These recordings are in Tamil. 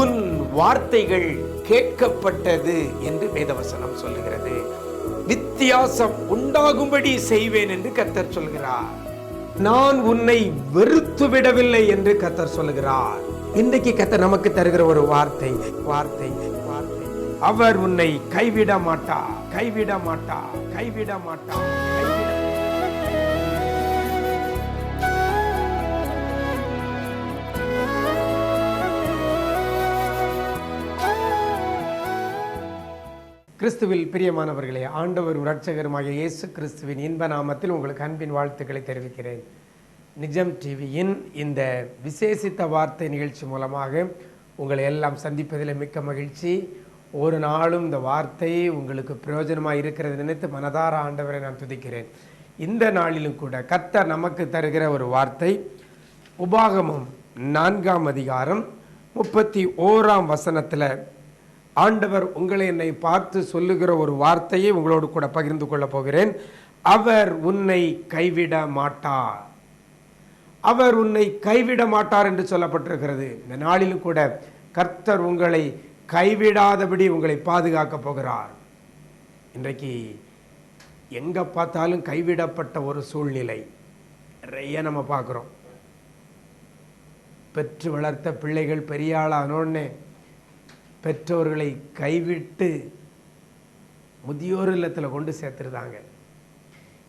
உன் வார்த்தைகள் கேட்கப்பட்டது என்று வேதவசனம் சொல்லுகிறது. வித்தியாசம் உண்டாகும்படி செய்வேன் என்று கத்தர் சொல்கிறார். நான் உன்னை வெறுத்து விடவில்லை என்று கத்தர் சொல்லுகிறார். இன்றைக்கு கத்தர் நமக்கு தருகிற ஒரு வார்த்தை வார்த்தை வார்த்தை. அவர் உன்னை கைவிட மாட்டா கைவிட மாட்டா கைவிட மாட்டா கைவிட கிறிஸ்துவில் பிரியமானவர்களே ஆண்டவர் இரட்சகருமாகிய இயேசு கிறிஸ்துவின் இன்ப நாமத்தில் உங்களுக்கு அன்பின் வாழ்த்துக்களை தெரிவிக்கிறேன். நிஜம் டிவியின் இந்த விசேஷித்த வார்த்தை நிகழ்ச்சி மூலமாக உங்களை எல்லாம் சந்திப்பதில் மிக்க மகிழ்ச்சி. ஒரு நாளும் இந்த வார்த்தை உங்களுக்கு பிரயோஜனமாக இருக்கிறது நினைத்து மனதார ஆண்டவரை நான் துதிக்கிறேன். இந்த நாளிலும் கூட கத்தர் நமக்கு தருகிற ஒரு வார்த்தை உபாகமம் நான்காம் அதிகாரம் முப்பத்தி ஓராம் வசனத்தில் ஆண்டவர் உங்களை என்னை பார்த்து சொல்லுகிற ஒரு வார்த்தையை உங்களோடு கூட பகிர்ந்து கொள்ளப் போகிறேன். அவர் உன்னை கைவிட மாட்டார். அவர் உன்னை கைவிட மாட்டார் என்று சொல்லப்பட்டிருக்கிறது. இந்த நாளிலும் கூட கர்த்தர் உங்களை கைவிடாதபடி உங்களை பாதுகாக்க போகிறார். இன்றைக்கு எங்கே பார்த்தாலும் கைவிடப்பட்ட ஒரு சூழ்நிலை. நிறைய நம்ம பார்க்குறோம். பெற்று வளர்த்த பிள்ளைகள் பெரிய ஆளானோடனே பெற்றோர்களை கைவிட்டு முதியோர் இல்லத்தில் கொண்டு சேர்த்துருதாங்க.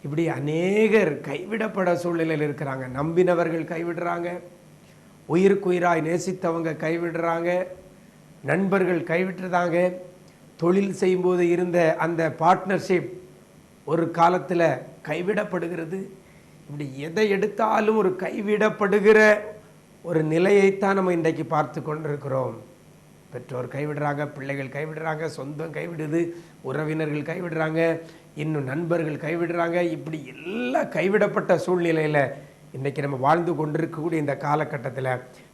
இப்படி அநேகர் கைவிடப்பட சூழ்நிலையில் இருக்கிறாங்க. நம்பினவர்கள் கைவிடுறாங்க. உயிருக்குயிராய் நேசித்தவங்க கைவிடுறாங்க. நண்பர்கள் கைவிட்டுறாங்க தொழில் செய்யும்போது இருந்த அந்த பார்ட்னர்ஷிப் ஒரு காலத்தில் கைவிடப்படுகிறது. இப்படி எதை எடுத்தாலும் ஒரு கைவிடப்படுகிற ஒரு நிலையைத்தான் நம்ம இன்றைக்கு பார்த்து கொண்டிருக்கிறோம். பெற்றோர் கைவிடுறாங்க பிள்ளைகள் கைவிடுறாங்க சொந்தம் கைவிடுது உறவினர்கள் கைவிடுறாங்க இன்னும் நண்பர்கள் கைவிடுறாங்க இப்படி எல்லாம் கைவிடப்பட்ட சூழ்நிலையில் இன்றைக்கி நம்ம வாழ்ந்து கொண்டிருக்கக்கூடிய இந்த காலகட்டத்தில்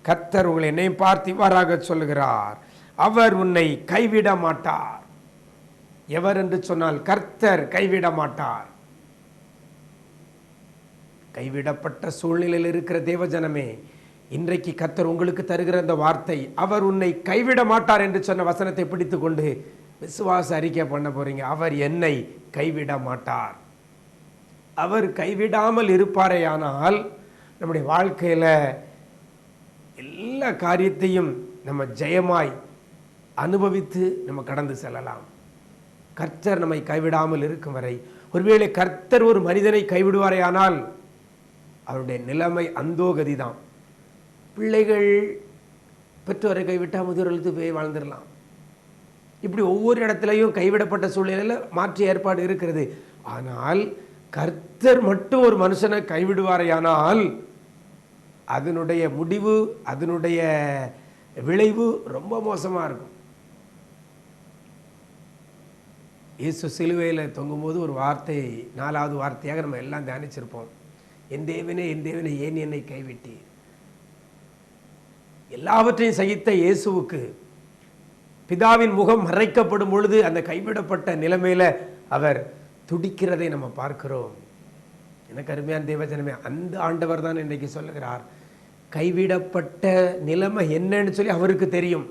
கத்தர் உங்களை என்னையும் பார்த்து இவ்வாறாக சொல்லுகிறார் அவர் உன்னை கைவிட மாட்டார். எவர் என்று சொன்னால் கர்த்தர் கைவிட மாட்டார். கைவிடப்பட்ட சூழ்நிலையில் இருக்கிற தேவஜனமே இன்றைக்கு கர்த்தர் உங்களுக்கு தருகிற அந்த வார்த்தை அவர் உன்னை கைவிட மாட்டார் என்று சொன்ன வசனத்தை பிடித்து கொண்டு விசுவாச அறிக்கை பண்ண போறீங்க. அவர் என்னை கைவிட மாட்டார். அவர் கைவிடாமல் இருப்பாரே ஆனால் நம்முடைய வாழ்க்கையில் எல்லா காரியத்தையும் நம்ம ஜெயமாய் அனுபவித்து நம்ம கடந்து செல்லலாம். கர்த்தர் நம்மை கைவிடாமல் இருக்கும் வரை ஒருவேளை கர்த்தர் ஒரு மனிதனை கைவிடுவாரே ஆனால் அவருடைய நிலைமை அந்தோகதி தான் பிள்ளைகள் பெற்றோரை கைவிட்டால் முதியோர்களுக்கு போய் வாழ்ந்துடலாம். இப்படி ஒவ்வொரு இடத்துலையும் கைவிடப்பட்ட சூழ்நிலையில் மாற்று ஏற்பாடு இருக்கிறது. ஆனால் கர்த்தர் மட்டும் ஒரு மனுஷனை கைவிடுவாரையானால் அதனுடைய முடிவு அதனுடைய விளைவு ரொம்ப மோசமாக இருக்கும். இயேசு சிலுவையில் தொங்கும்போது ஒரு வார்த்தை நாலாவது வார்த்தையாக நம்ம எல்லாம் தியானிச்சிருப்போம். என் தேவனே என் தேவனே ஏன் என்னை கைவிட்டேன் எல்லாவற்றையும் சகித்த இயேசுவுக்கு பிதாவின் முகம் மறைக்கப்படும் பொழுது அந்த கைவிடப்பட்ட நிலைமையில அவர் துடிக்கிறதை நம்ம பார்க்கிறோம். எனக்கு அருமையான தேவஜனமே அந்த ஆண்டவர் தான் இன்றைக்கு சொல்லுகிறார். கைவிடப்பட்ட நிலைமை என்னன்னு சொல்லி அவருக்கு தெரியும்.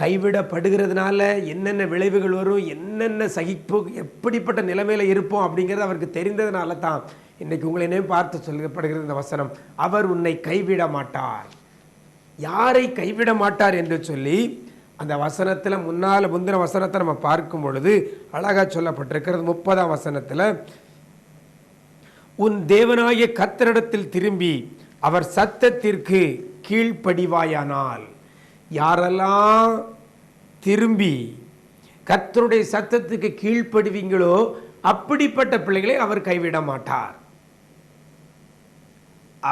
கைவிடப்படுகிறதுனால என்னென்ன விளைவுகள் வரும் என்னென்ன சகிப்பு எப்படிப்பட்ட நிலைமையில இருப்போம் அப்படிங்கிறது அவருக்கு தெரிந்ததுனால தான் இன்னைக்கு உங்களை என்ன பார்த்து சொல்லப்படுகிறது இந்த வசனம். அவர் உன்னை கைவிட மாட்டார். யாரை கைவிட மாட்டார் என்று சொல்லி அந்த வசனத்தில் முன்னால் முந்தின வசனத்தை நம்ம பார்க்கும் பொழுது அழகாக சொல்லப்பட்டிருக்கிறது. முப்பதாம் வசனத்தில் உன் தேவனாகிய கத்தரிடத்தில் திரும்பி அவர் சத்தத்திற்கு கீழ்ப்படிவாயானால் யாரெல்லாம் திரும்பி கத்தருடைய சத்தத்துக்கு கீழ்ப்படுவீங்களோ அப்படிப்பட்ட பிள்ளைகளை அவர் கைவிட மாட்டார்.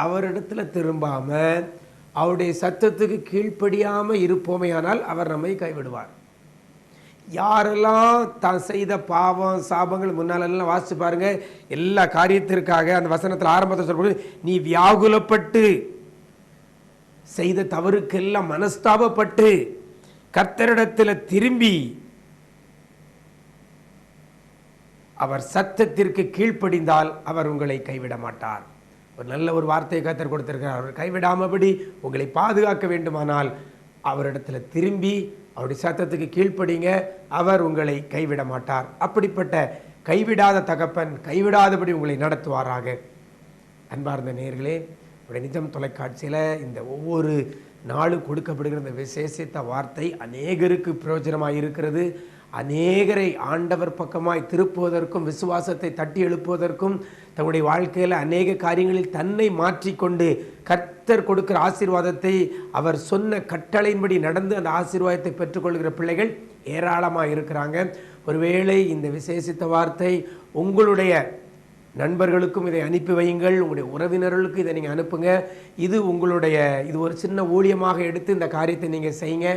அவரிடத்துல திரும்பாம அவருடைய சத்தத்துக்கு கீழ்ப்படியாமல் இருப்போமேயானால் அவர் நம்மை கைவிடுவார். யாரெல்லாம் தான் செய்த பாவம் சாபங்கள் முன்னாலெல்லாம் வாசித்து பாருங்கள் எல்லா காரியத்திற்காக அந்த வசனத்தில் ஆரம்பத்தில் சொல்லும்போது நீ வியாகுலப்பட்டு செய்த தவறுக்கெல்லாம் மனஸ்தாபப்பட்டு கர்த்தரிடத்தில் திரும்பி அவர் சத்தத்திற்கு கீழ்ப்படிந்தால் அவர் உங்களை கைவிட மாட்டார். ஒரு நல்ல ஒரு வார்த்தையை கத்தர் கொடுத்திருக்கிறார். அவர் கைவிடாமபடி உங்களை பாதுகாக்க வேண்டுமானால் அவரிடத்தில் திரும்பி அவருடைய சத்தத்துக்கு கீழ்ப்படிங்க. அவர் உங்களை கைவிட மாட்டார். அப்படிப்பட்ட கைவிடாத தகப்பன் கைவிடாதபடி உங்களை நடத்துவாராக. அன்பார்ந்த நேர்களே உடைய நிஜம் தொலைக்காட்சியில் இந்த ஒவ்வொரு நாளும் கொடுக்கப்படுகிற இந்த விசேஷித்த வார்த்தை அநேகருக்கு பிரயோஜனமாக இருக்கிறது அநேகரை ஆண்டவர் பக்கமாய் திருப்புவதற்கும் விசுவாசத்தை தட்டி எழுப்புவதற்கும் தன்னுடைய வாழ்க்கையில் அநேக காரியங்களில் தன்னை மாற்றிக்கொண்டு கர்த்தர் கொடுக்கிற ஆசீர்வாதத்தை அவர் சொன்ன கட்டளையின்படி நடந்து அந்த ஆசீர்வாதத்தை பெற்றுக்கொள்கிற பிள்ளைகள் ஏராளமாக இருக்கிறாங்க. ஒருவேளை இந்த விசேஷித்த வார்த்தை உங்களுடைய நண்பர்களுக்கும் இதை அனுப்பி வையுங்கள் உங்களுடைய உறவினர்களுக்கும் இதை நீங்கள் அனுப்புங்க. இது உங்களுடைய இது ஒரு சின்ன ஊழியமாக எடுத்து இந்த காரியத்தை நீங்கள் செய்யுங்க.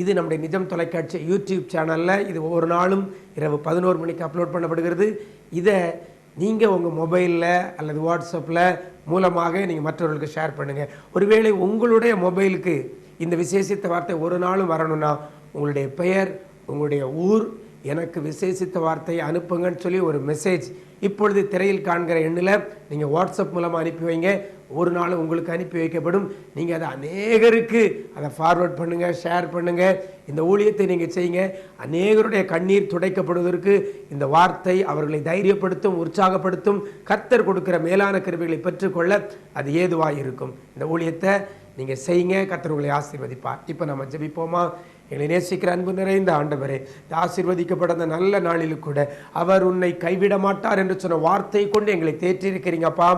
இது நம்முடைய நிஜம் தொலைக்காட்சி யூடியூப் சேனலில் இது ஒவ்வொரு நாளும் இரவு பதினோரு மணிக்கு அப்லோட் பண்ணப்படுகிறது. இதை நீங்கள் உங்கள் மொபைலில் அல்லது வாட்ஸ்அப்பில் மூலமாக நீங்கள் மற்றவர்களுக்கு ஷேர் பண்ணுங்கள் ஒருவேளை உங்களுடைய மொபைலுக்கு இந்த விசேஷித்த வார்த்தை ஒரு நாளும் வரணும்னா உங்களுடைய பெயர் உங்களுடைய ஊர் எனக்கு விசேஷித்த வார்த்தையை அனுப்புங்கன்னு சொல்லி ஒரு மெசேஜ் இப்பொழுது திரையில் காண்கிற எண்ணில் நீங்கள் வாட்ஸ்அப் மூலமாக அனுப்பி வைங்க. ஒரு நாள் உங்களுக்கு அனுப்பி வைக்கப்படும். நீங்கள் அதை அநேகருக்கு அதை ஃபார்வர்ட் பண்ணுங்கள் ஷேர் பண்ணுங்கள் இந்த ஊழியத்தை நீங்கள் செய்யுங்க. அநேகருடைய கண்ணீர் துடைக்கப்படுவதற்கு இந்த வார்த்தை அவர்களை தைரியப்படுத்தும் உற்சாகப்படுத்தும். கர்த்தர் கொடுக்கிற மேலான கருவிகளை பெற்றுக்கொள்ள அது ஏதுவாக இருக்கும். இந்த ஊழியத்தை நீங்கள் செய்யுங்க. கர்த்தர் உங்களை ஆசீர்வதிப்பார். இப்போ நம்ம ஜபிப்போமா? எங்களை நேசிக்கிற அன்பு நிறைந்த ஆண்டவரே இந்த ஆசீர்வதிக்கப்பட்ட அந்த நல்ல நாளில் கூட அவர் உன்னை கைவிட மாட்டார் என்று சொன்ன வார்த்தை கொண்டு எங்களை தேற்றிருக்கிறீங்கப்பா.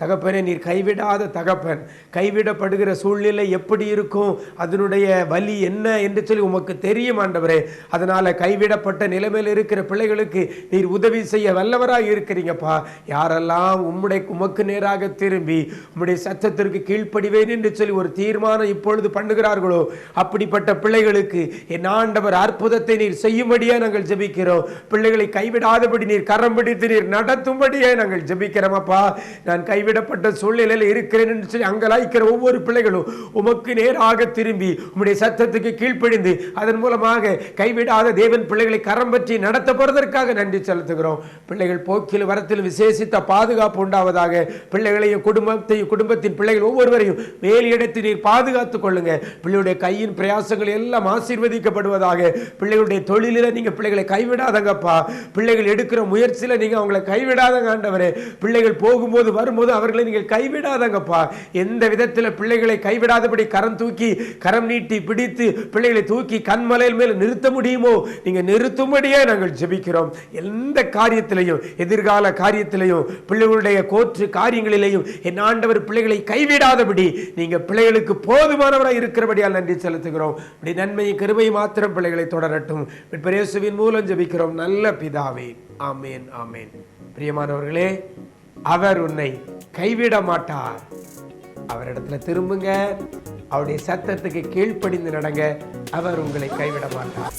தகப்பனே நீர் கைவிடாத தகப்பன். கைவிடப்படுகிற சூழ்நிலை எப்படி இருக்கும்? அதனுடைய வலி என்ன என்று சொல்லி உமக்கு தெரியும் ஆண்டவரே. அதனால கைவிடப்பட்ட நிலைமையில் இருக்கிற பிள்ளைகளுக்கு நீர் உதவி செய்ய வல்லவராக இருக்கிறீங்கப்பா. யாரெல்லாம் உம்முடைய உமக்கு நேராக திரும்பி உம்முடைய சத்தத்திற்கு கீழ்ப்படிவேன் என்று சொல்லி ஒரு தீர்மானம் இப்பொழுது பண்ணுகிறார்களோ அப்படிப்பட்ட பிள்ளைகளுக்கு என் ஆண்டவர் அற்புதத்தை நீர் செய்யும்படியே நாங்கள் ஜெபிக்கிறோம். பிள்ளைகளை கைவிடாதபடி நீர் கரம் பிடித்து நீர் நடத்தும்படியே நாங்கள் ஜெபிக்கிறோம் அப்பா. நான் கைவிடப்பட்ட சூழ்நிலையில் இருக்கிறேன் என்று சொல்லி அங்கலாய்க்கிற ஒவ்வொரு பிள்ளைகளும் உமக்கு நேராக திரும்பி உம்முடைய சத்தத்துக்கு கீழ்ப்படிந்து அதன் மூலமாக கைவிடாத தேவன் பிள்ளைகளை கரம் பற்றி நடத்த போறதற்காக நன்றி செலுத்துகிறோம். பிள்ளைகள் போக்கில் வரத்தில் விசேஷித்த பாதுகாப்பு உண்டாவதாக பிள்ளைகளையும் குடும்பத்தையும் குடும்பத்தின் பிள்ளைகள் ஒவ்வொருவரையும் மேலிடத்தில் நீர் பாதுகாத்துக் கொள்ளுங்க. பிள்ளையுடைய கையின் பிரயாசங்கள் எல்லாம் ஆசீர்வதிக்கப்படுவதாக பிள்ளைகளுடைய தொழிலில் நீங்க பிள்ளைகளை கைவிடாதங்கப்பா. பிள்ளைகள் எடுக்கிற முயற்சியில் நீங்க அவங்களை கைவிடாதங்க ஆண்டவரே. பிள்ளைகள் போகும்போது வரும்போது அவர்களை நீங்கள் கைவிடாதங்கப்பா. எந்த விதத்தில் பிள்ளைகளை கைவிடாதபடி கரம் தூக்கி கரம் நீட்டி பிடித்து பிள்ளைகளை தூக்கி கண்மலையில் மேல் நிறுத்த முடியுமோ? நீங்கள் நிறுத்தும்படியே நாங்கள் ஜெபிக்கிறோம். எந்த காரியத்திலையும் எதிர்கால காரியத்திலையும் பிள்ளைகளுடைய கோற்று காரியங்களிலேயும் என் ஆண்டவர் பிள்ளைகளை கைவிடாதபடி நீங்க பிள்ளைகளுக்கு போதுமானவராக இருக்கிறபடியால் நன்றி செலுத்துகிறோம். இப்படி நன்மை கருமை மாத்திரம் பிள்ளைகளை தொடரட்டும். பிரேசுவின் மூலம் ஜெபிக்கிறோம். நல்ல பிதாவே. ஆமேன் ஆமேன். பிரியமானவர்களே அவர் உன்னை கைவிட மாட்டார் அவரிடத்துல திரும்புங்க. அவருடைய சத்தத்துக்கு கீழ்ப்படிந்து நடங்க. அவர் உங்களை கைவிட மாட்டார்